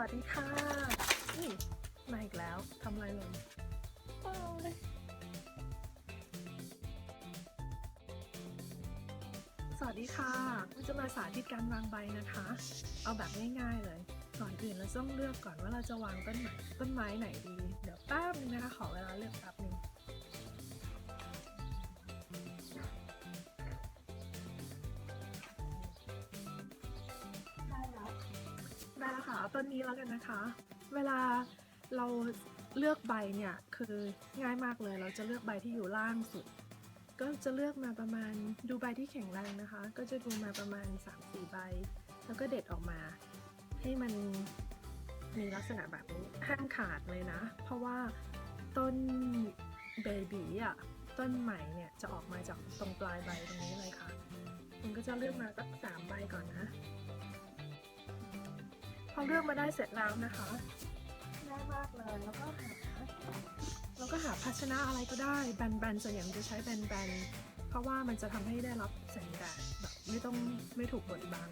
วัสดีค่ะนี่มาอีกแล้วทำอะไรลงโอ้ยสวัสดีค่ะเราจะมาสาธิตการวางใบนะคะ เอาแบบง่ายๆเลย ก่อนอื่นเราต้องเลือกก่อนว่าเราจะวางต้นไม้ต้นไม้ไหนดี เดี๋ยวแป๊บนึงนะคะ ขอเวลาเลือกแป๊บนึง ต้นนี้แล้วกันนะคะ เวลาเราเลือกใบเนี่ยคือง่ายมากเลย เราจะเลือกใบที่อยู่ล่างสุด ก็จะเลือกมาประมาณดูใบที่แข็งแรงนะคะ ก็จะดูมาประมาณ 3-4 ใบ แล้วก็เด็ดออกมา ให้มันมีลักษณะแบบนี้ห้ามขาดเลยนะ เพราะว่าต้นเบบีอะต้นใหม่เนี่ยจะออกมาจากตรงปลายใบตรงนี้เลยค่ะ มันก็จะเลือกมาสักสามใบก่อนนะ อเลือกมาได้เสร็จแล้วนะคะง่ายมากเลยแล้วก็หาแล้วก็หาภาชนะอะไรก็ได้แบนๆส่วนใหญ่มันจะใช้แบนๆเพราะว่ามันจะทำให้ได้รับแสงแดดแบบไม่ต้องไม่ถูกบดบัง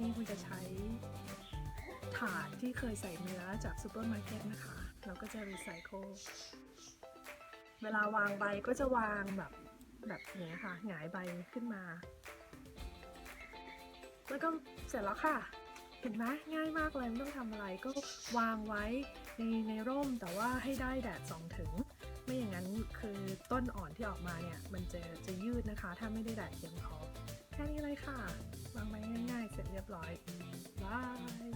นี่คุณจะใช้ถาดที่เคยใส่เนื้อจากซูเปอร์มาร์เก็ตนะคะ เราก็จะรีไซเคิลเวลาวางใบก็จะวางแบบแบบนี้ค่ะหงายใบขึ้นมา แล้วก็เสร็จแล้วค่ะ เห็นไหมง่ายมากเลยไม่ต้องทำอะไรก็วางไว้ในในร่มแต่ว่าให้ได้แดดส่องถึง ไม่อย่างนั้นคือต้นอ่อนที่ออกมาเนี่ย มันจะจะยืดนะคะ ถ้าไม่ได้แดดเพียงพอแค่นี้เลยค่ะ วางไว้ง่ายๆ เสร็จเรียบร้อยบาย